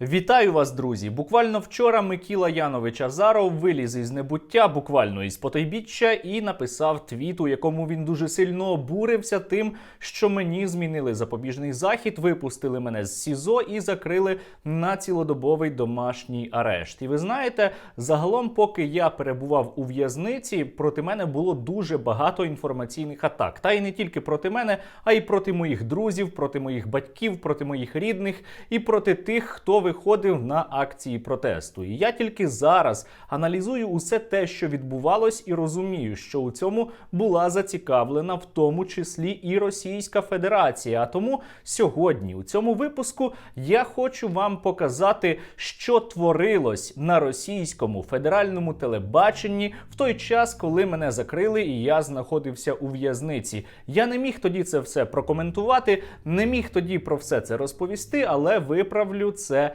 Вітаю вас, друзі! Буквально вчора Микіла Янович Азаров виліз із небуття, буквально із потойбіччя, і написав твіт, у якому він дуже сильно обурився тим, що мені змінили запобіжний захід, випустили мене з СІЗО і закрили на цілодобовий домашній арешт. І ви знаєте, загалом, поки я перебував у в'язниці, проти мене було дуже багато інформаційних атак. Та й не тільки проти мене, а й проти моїх друзів, проти моїх батьків, проти моїх рідних і проти тих, хто виходив на акції протесту. І я тільки зараз аналізую усе те, що відбувалось, і розумію, що у цьому була зацікавлена в тому числі і Російська Федерація. А тому сьогодні у цьому випуску я хочу вам показати, що творилось на російському федеральному телебаченні в той час, коли мене закрили і я знаходився у в'язниці. Я не міг тоді це все прокоментувати, не міг тоді про все це розповісти, але виправлю це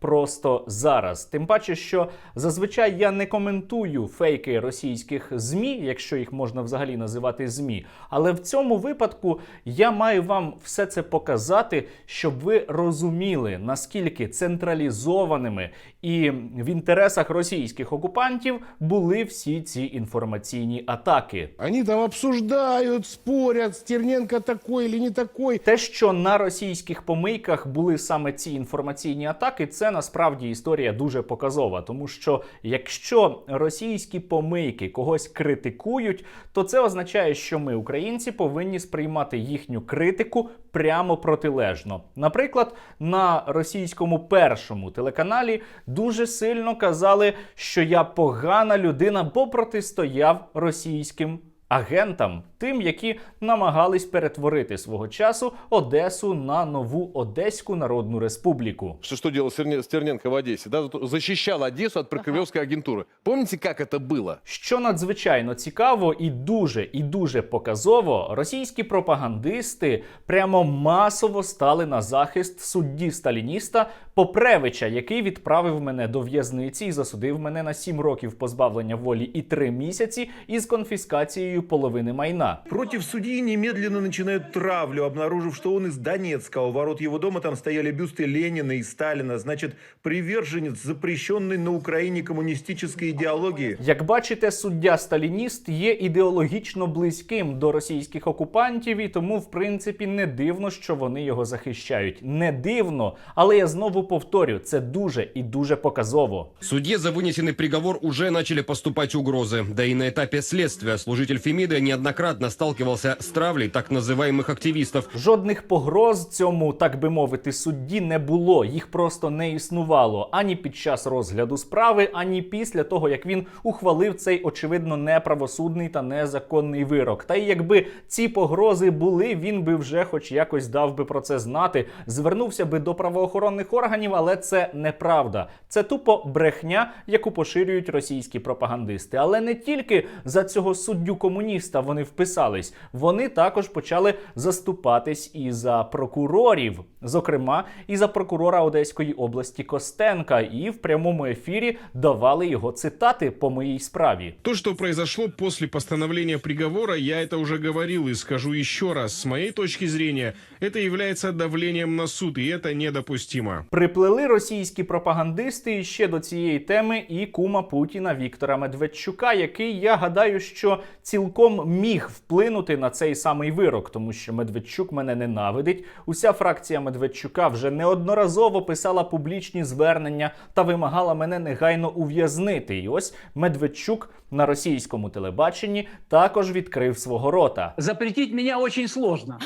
просто зараз. Тим паче, що зазвичай я не коментую фейки російських змі, якщо їх можна взагалі називати змі. Але в цьому випадку я маю вам все це показати, щоб ви розуміли, наскільки централізованими і в інтересах російських окупантів були всі ці інформаційні атаки. Они там обсуждают, спорят, Стерненко такой или не такой. Те, що на російських помийках були саме ці інформаційні атаки, це насправді історія дуже показова. Тому що якщо російські помийки когось критикують, то це означає, що ми, українці, повинні сприймати їхню критику прямо протилежно. Наприклад, на російському першому телеканалі дуже сильно казали, що я погана людина, бо протистояв російським агентам, тим, які намагались перетворити свого часу Одесу на нову Одеську Народну Республіку. Что, что делал Стерне- Стерненко в Одессе? Да? Вот Защищал Одессу от прокремлевской агентуры. Помните, как это было? Що надзвичайно цікаво і дуже і дуже показово, російські пропагандисти прямо масово стали на захист судді сталініста Попревича, який відправив мене до в'язниці і засудив мене на 7 років позбавлення волі і 3 місяці із конфіскацією половини майна. Против судьи немедленно начинают травлю, обнаружив, что он из Донецка. У ворот его дома там стояли бюсты Ленина и Сталина. Значит, приверженец запрещенной на Украине коммунистической идеологии. Як бачите, суддя сталініст є ідеологічно близьким до російських окупантів, і тому, в принципі, не дивно, що вони його захищають. Не дивно, але я знову повторю, це дуже і дуже показово. Судье за вынесенный приговор уже начали поступать угрозы. Да и на этапе следствия служитель Фемида неоднократно сталкивался с травлей так называемых активистов. Жодних погроз цьому, так би мовити, судді не було. Їх просто не існувало ані під час розгляду справи, ані після того, як він ухвалив цей очевидно неправосудний та незаконний вирок. Та й якби ці погрози були, він би вже хоч якось дав би про це знати, звернувся би до правоохоронних органів, але це неправда. Це тупо брехня, яку поширюють російські пропагандисти. Але не тільки за цього суддю комуніста вони вписались, вони також почали заступатись і за прокурорів, зокрема і за прокурора Одеської області Костенка, і в прямому ефірі давали його цитати по моїй справі. То, что произошло после постановления приговора, я это уже говорил и скажу еще раз. С моей точки зрения, это является давлением на суд, и это недопустимо. Приплели російські пропагандисти ще до цієї теми і кума Путіна Віктора Медведчука, який я гадаю, що цілком міг вплинути на цей самий вирок, тому що Медведчук мене ненавидить. Уся фракція Медведчука вже неодноразово писала публічні звернення та вимагала мене негайно ув'язнити. І ось Медведчук на російському телебаченні також відкрив свого рота. Запретить меня очень сложно.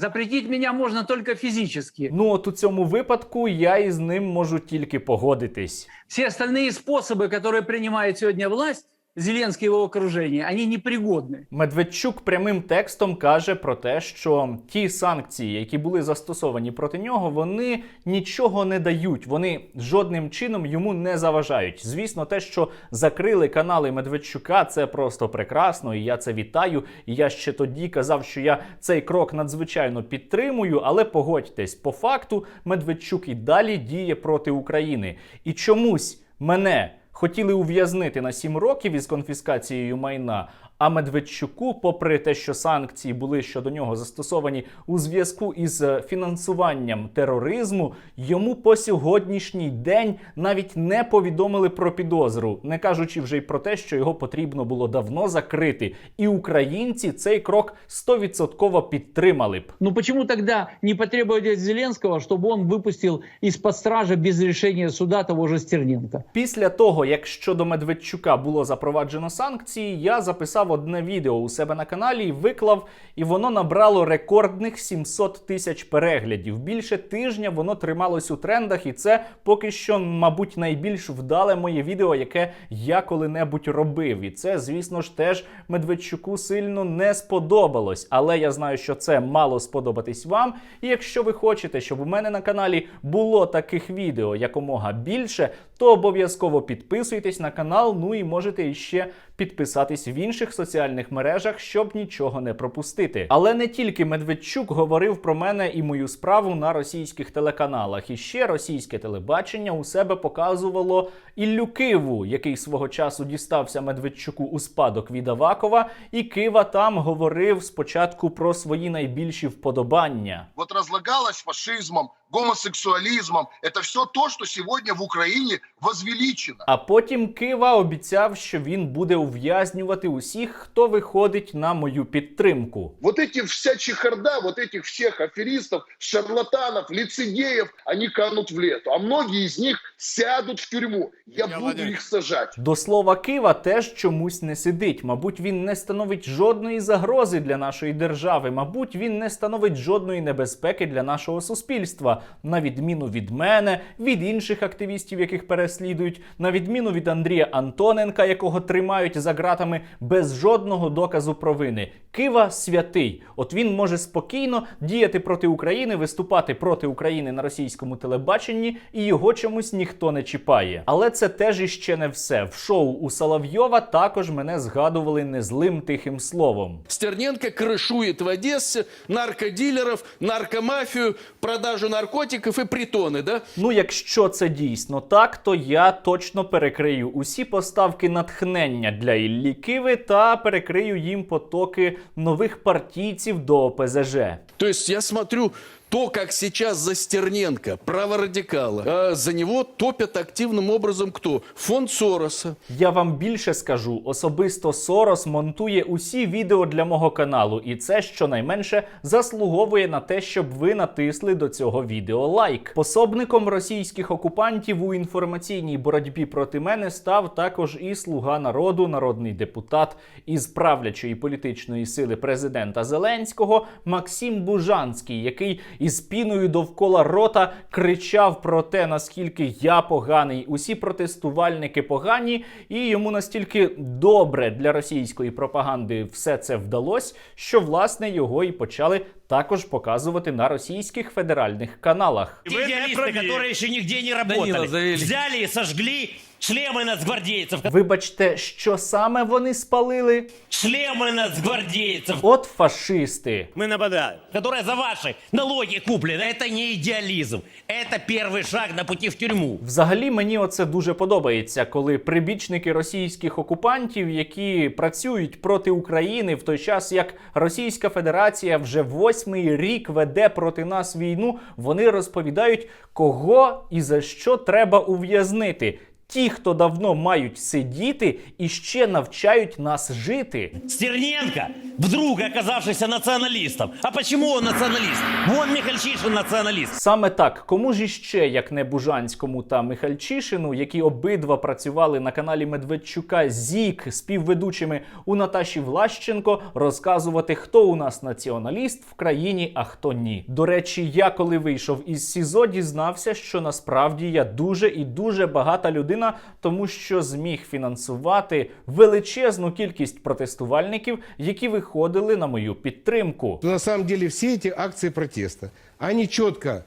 Запретить меня можно только физически. Ну, от у цьому випадку я із ним можу тільки погодитись. Все остальные способы, которые принимает сегодня власть, Зеленский и его окружение, они непригодны. Медведчук прямим текстом каже про те, що ті санкції, які були застосовані проти нього, вони нічого не дають. Вони жодним чином йому не заважають. Звісно, те, що закрили канали Медведчука, це просто прекрасно, і я це вітаю. І я ще тоді казав, що я цей крок надзвичайно підтримую. Але погодьтесь, по факту Медведчук і далі діє проти України. І чомусь мене хотіли ув'язнити на 7 років із конфіскацією майна. А Медведчуку, попри те, що санкції були щодо нього застосовані у зв'язку із е, фінансуванням тероризму, йому по сьогоднішній день навіть не повідомили про підозру, не кажучи вже й про те, що його потрібно було давно закрити. І українці цей крок 100% підтримали б. Ну почему тогда не потребовать от Зеленского, чтобы он выпустил из-под стражи без решения суда того же Стерненко? Після того, як щодо Медведчука було запроваджено санкції, я записав одне відео у себе на каналі і виклав, і воно набрало рекордних 700 тисяч переглядів. Більше тижня воно трималось у трендах, і це поки що, мабуть, найбільш вдале моє відео, яке я коли-небудь робив. І це, звісно ж, теж Медведчуку сильно не сподобалось. Але я знаю, що це мало сподобатись вам. І якщо ви хочете, щоб у мене на каналі було таких відео якомога більше, то обов'язково підписуйтесь на канал. Ну і можете іще підписатись в інших соціальних мережах, щоб нічого не пропустити. Але не тільки Медведчук говорив про мене і мою справу на російських телеканалах. І ще російське телебачення у себе показувало Іллю Киву, який свого часу дістався Медведчуку у спадок від Авакова, і Кива там говорив спочатку про свої найбільші вподобання. вот разлагалось фашизмом, гомосексуализмом. Это все то, что сегодня в Украине возвеличено. А потім Кива обіцяв, що він буде ув'язнювати усіх, хто виходить на мою підтримку. Вот эти вся чехарда, вот этих всех аферистов, шарлатанов, лицедеев, они канут в лету. А многие из них сядут в тюрьму. Я буду их сажать. До слова, Кива теж чомусь не сидить. Мабуть, він не становить жодної загрози для нашої держави. Мабуть, він не становить жодної небезпеки для нашого суспільства, на відміну від мене, від інших активістів, яких переслідують, на відміну від Андрія Антоненка, якого тримають за ґратами без жодного доказу провини. Кива святий. От він може спокійно діяти проти України, виступати проти України на російському телебаченні, і його чомусь ніхто не чіпає. Але це теж іще не все. В шоу у Соловйова також мене згадували незлим тихим словом. Стерненко крышует в Одессе наркодилеров, наркомафию, продажу наркотиков і притони, да? Ну, якщо це дійсно так, то я точно перекрию усі поставки натхнення для Іллі Киви та перекрию їм потоки нових партійців до ОПЗЖ. Тобто, я смотрю то, как сейчас за Стерненко, праворадикала, за него топят активным образом кто? Фонд Сороса. Я вам більше скажу: особисто Сорос монтує усі відео для мого каналу, і це щонайменше заслуговує на те, щоб ви натисли до цього відео лайк. Пособником російських окупантів у інформаційній боротьбі проти мене став також і слуга народу, народний депутат із правлячої політичної сили президента Зеленського Максим Бужанський, який із піною довкола рота кричав про те, наскільки я поганий, усі протестувальники погані, і йому настільки добре для російської пропаганди все це вдалося, що власне його і почали також показувати на російських федеральних каналах. Идеалисты, которые еще нигде не работали, взяли и сожгли шлемы нацгвардейцев. Вибачте, що саме вони спалили? Шлемы нацгвардейцев. От фашисти. Мы нападаем. Которые за ваши налоги куплены. Это не идеализм. Это первый шаг на пути в тюрьму. Взагалі мені оце дуже подобається, коли прибічники російських окупантів, які працюють проти України в той час, як Російська Федерація вже восьмий рік веде проти нас війну, вони розповідають, кого і за що треба ув'язнити. Ті, хто давно мають сидіти і ще навчають нас жити. Стерненко, вдруг оказавшийся националистом. А почему он националист? Вон Михальчишин националист. Саме так, кому ж іще, як не Бужанському та Михальчишину, які обидва працювали на каналі Медведчука Зік співведучими у Наташі Влащенко, розказувати, хто у нас націоналіст в країні, а хто ні. До речі, я коли вийшов із СІЗО, дізнався, що насправді я дуже і дуже багата людина, тому що зміг фінансувати величезну кількість протестувальників, які виходили на мою підтримку. На самом деле все эти акции протеста, они четко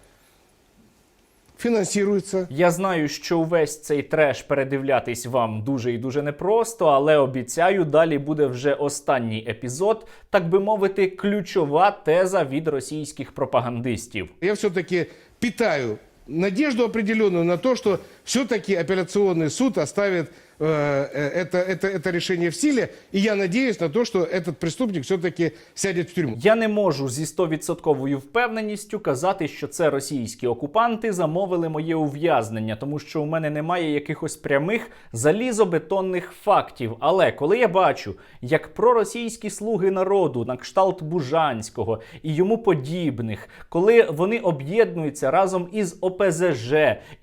финансируются. Я знаю, що увесь цей треш передивлятись вам дуже і дуже непросто, але обіцяю, далі буде вже останній епізод, так би мовити, ключова теза від російських пропагандистів. Я все-таки питаю надежду определенную на то, что все-таки апелляционный суд оставит э, э, это, это, это решение в силе. И я надеюсь на то, что этот преступник все-таки сядет в тюрьму. Я не можу зі 100% впевненістю казати, що це російські окупанти замовили моє ув'язнення, тому що у мене немає якихось прямих залізобетонних фактів. Але коли я бачу, як проросійські слуги народу на кшталт Бужанського і йому подібних, коли вони об'єднуються разом із ОПЗЖ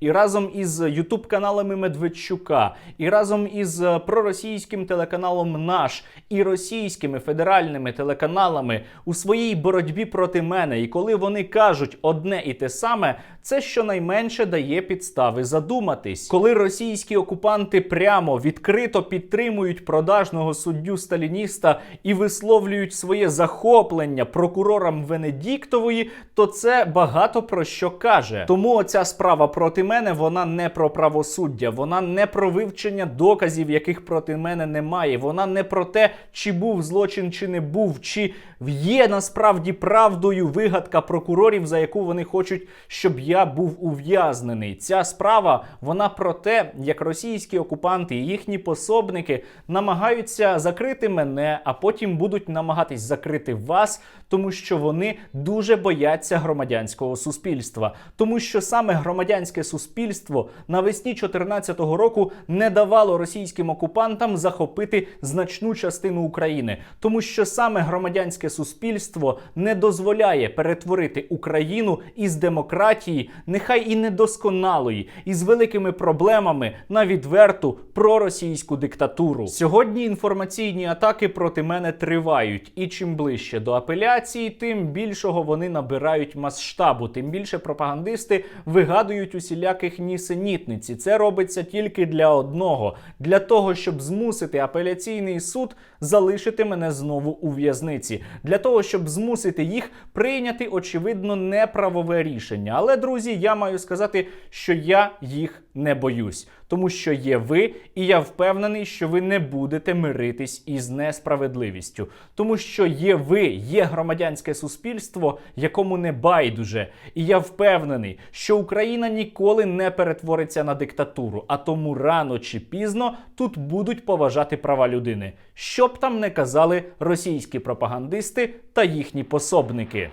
і разом із Ютуб каналами Медведчука, і разом із е, проросійським телеканалом Наш і російськими федеральними телеканалами у своїй боротьбі проти мене, і коли вони кажуть одне і те саме, це щонайменше дає підстави задуматись. Коли російські окупанти прямо відкрито підтримують продажного суддю сталініста і висловлюють своє захоплення прокурорам Венедіктової, то це багато про що каже. Тому оця справа проти мене вона не про правосуддя, вона не про вивчення доказів, яких проти мене немає. Вона не про те, чи був злочин, чи не був, чи є насправді правдою вигадка прокурорів, за яку вони хочуть, щоб я був ув'язнений. Ця справа вона про те, як російські окупанти і їхні пособники намагаються закрити мене, а потім будуть намагатись закрити вас, тому що вони дуже бояться громадянського суспільства, тому що саме громадянське суспільство навесні 2014 року не давало російським окупантам захопити значну частину України, тому що саме громадянське суспільство не дозволяє перетворити Україну із демократії, нехай і недосконалої, із великими проблемами на відверту проросійську диктатуру. Сьогодні інформаційні атаки проти мене тривають, і чим ближче до апеляції, тим більшого вони набирають масштабу, тим більше пропагандисти вигадують усіляких нісенітниці. Це робиться тільки для одного: для того, щоб змусити апеляційний суд залишити мене знову у в'язниці, для того, щоб змусити їх прийняти очевидно неправове рішення. Але друзі, я маю сказати, що я їх не боюсь, тому що є ви, і я впевнений, що ви не будете миритись із несправедливістю, тому що є ви, є громадянське суспільство, якому не байдуже. І я впевнений, що Україна ніколи не перетвориться на диктатуру, а тому рано чи пізно тут будуть поважати права людини, що б там не казали російські пропагандисти та їхні пособники.